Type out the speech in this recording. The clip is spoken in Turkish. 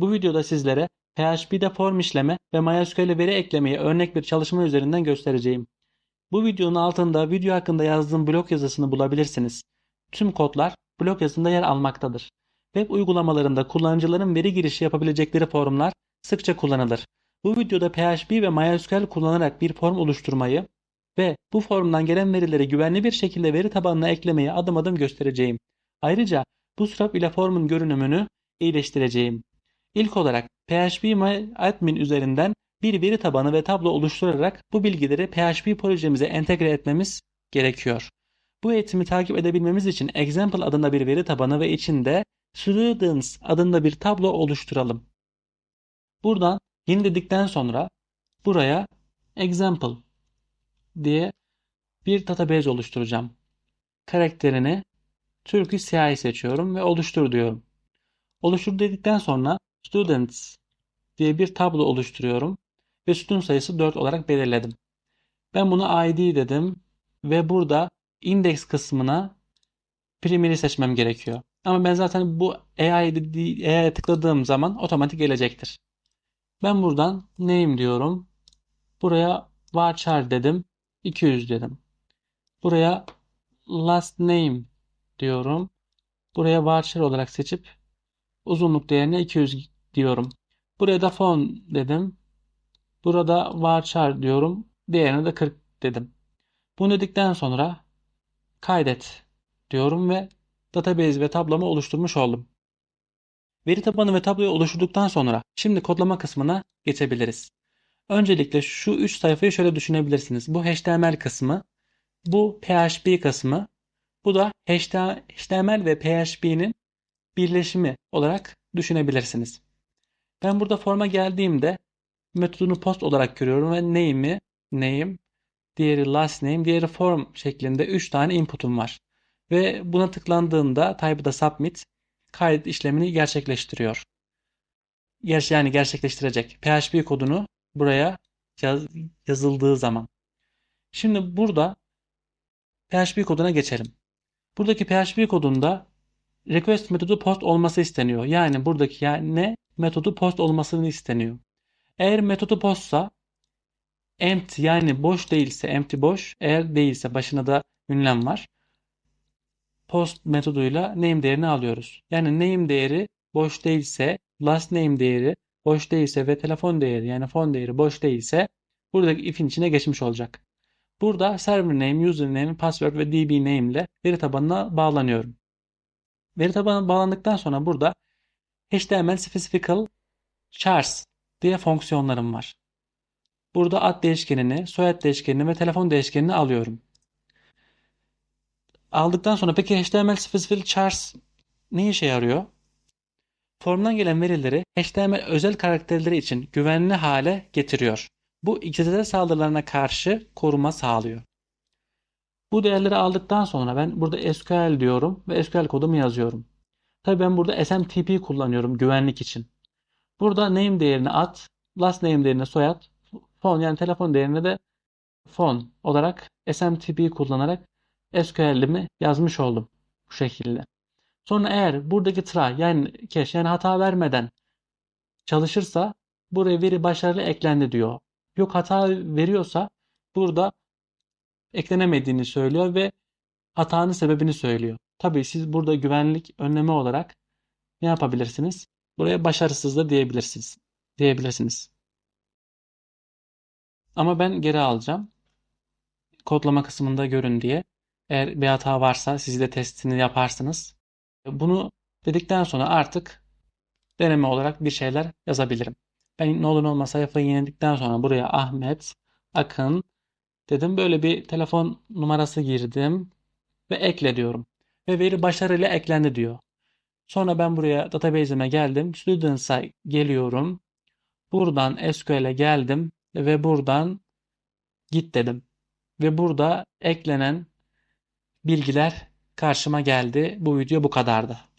Bu videoda sizlere PHP'de form işleme ve MySQL'e veri eklemeyi örnek bir çalışma üzerinden göstereceğim. Bu videonun altında video hakkında yazdığım blog yazısını bulabilirsiniz. Tüm kodlar blog yazısında yer almaktadır. Web uygulamalarında kullanıcıların veri girişi yapabilecekleri formlar sıkça kullanılır. Bu videoda PHP ve MySQL kullanarak bir form oluşturmayı ve bu formdan gelen verileri güvenli bir şekilde veri tabanına eklemeyi adım adım göstereceğim. Ayrıca Bootstrap ile formun görünümünü iyileştireceğim. İlk olarak PHP üzerinden bir veri tabanı ve tablo oluşturarak bu bilgileri PHP projemize entegre etmemiz gerekiyor. Bu eğitimi takip edebilmemiz için example adında bir veri tabanı ve içinde students adında bir tablo oluşturalım. Buradan yeni dedikten sonra buraya example diye bir database oluşturacağım. Karakterini Turkish CI seçiyorum ve oluştur diyorum. Oluştur dedikten sonra students diye bir tablo oluşturuyorum ve sütun sayısı 4 olarak belirledim. Ben bunu id dedim ve burada index kısmına primary seçmem gerekiyor. Ama ben zaten bu AI'ye tıkladığım zaman otomatik gelecektir. Ben buradan name diyorum. Buraya varchar dedim. 200 dedim. Buraya last name diyorum. Buraya varchar olarak seçip uzunluk değerine 200 diyorum. Buraya da phone dedim. Burada varchar diyorum. Değerine de 40 dedim. Bunu dedikten sonra kaydet diyorum ve database ve tablomu oluşturmuş oldum. Veri tabanı ve tabloyu oluşturduktan sonra şimdi kodlama kısmına geçebiliriz. Öncelikle şu 3 sayfayı şöyle düşünebilirsiniz. Bu HTML kısmı, bu PHP kısmı, bu da HTML ve PHP'nin birleşimi olarak düşünebilirsiniz. Ben burada forma geldiğimde metodunu post olarak görüyorum ve name'i name, diğeri last name, diğeri form şeklinde 3 tane input'um var. Ve buna tıklandığında type'da submit kayıt işlemini gerçekleştiriyor. Yani gerçekleştirecek. PHP kodunu buraya yaz, yazıldığı zaman. Şimdi burada PHP koduna geçelim. Buradaki PHP kodunda request metodu post olması isteniyor. Yani buradaki yani metodu post olmasını isteniyor. Eğer metodu postsa empty yani boş değilse empty boş eğer değilse başına da ünlem var. Post metoduyla name değerini alıyoruz. Yani name değeri boş değilse last name değeri boş değilse ve telefon değeri yani fon değeri boş değilse buradaki if'in içine geçmiş olacak. Burada server name, username, password ve db name ile veri tabanına bağlanıyorum. Veri tabanına bağlandıktan sonra burada HTML specifical chars diye fonksiyonlarım var. Burada ad değişkenini, soyad değişkenini ve telefon değişkenini alıyorum. Aldıktan sonra peki HTML specific chars ne işe yarıyor? Formdan gelen verileri HTML özel karakterleri için güvenli hale getiriyor. Bu XSS saldırılarına karşı koruma sağlıyor. Bu değerleri aldıktan sonra ben burada SQL diyorum ve SQL kodumu yazıyorum. Tabi ben burada SMTP kullanıyorum güvenlik için. Burada name değerini at, last name değerine soyad, phone yani telefon değerine de phone olarak SMTP kullanarak SQL'imi yazmış oldum bu şekilde. Sonra eğer buradaki try yani cache yani hata vermeden çalışırsa buraya veri başarılı eklendi diyor. Yok hata veriyorsa burada eklenemediğini söylüyor ve hatanın sebebini söylüyor. Tabii siz burada güvenlik önlemi olarak ne yapabilirsiniz? Buraya başarısız da diyebilirsiniz. Diyebilirsiniz. Ama ben geri alacağım. Kodlama kısmında görün diye. Eğer bir hata varsa siz de testini yaparsınız. Bunu dedikten sonra artık deneme olarak bir şeyler yazabilirim. Ben ne olur ne olmaz sayfayı yeniledikten sonra buraya Ahmet Akın dedim. Böyle bir telefon numarası girdim ve ekle diyorum. Ve veri başarıyla eklendi diyor. Sonra ben buraya database'ime geldim. Students'a geliyorum. Buradan SQL'e geldim ve buradan git dedim. Ve burada eklenen bilgiler karşıma geldi. Bu video bu kadardı.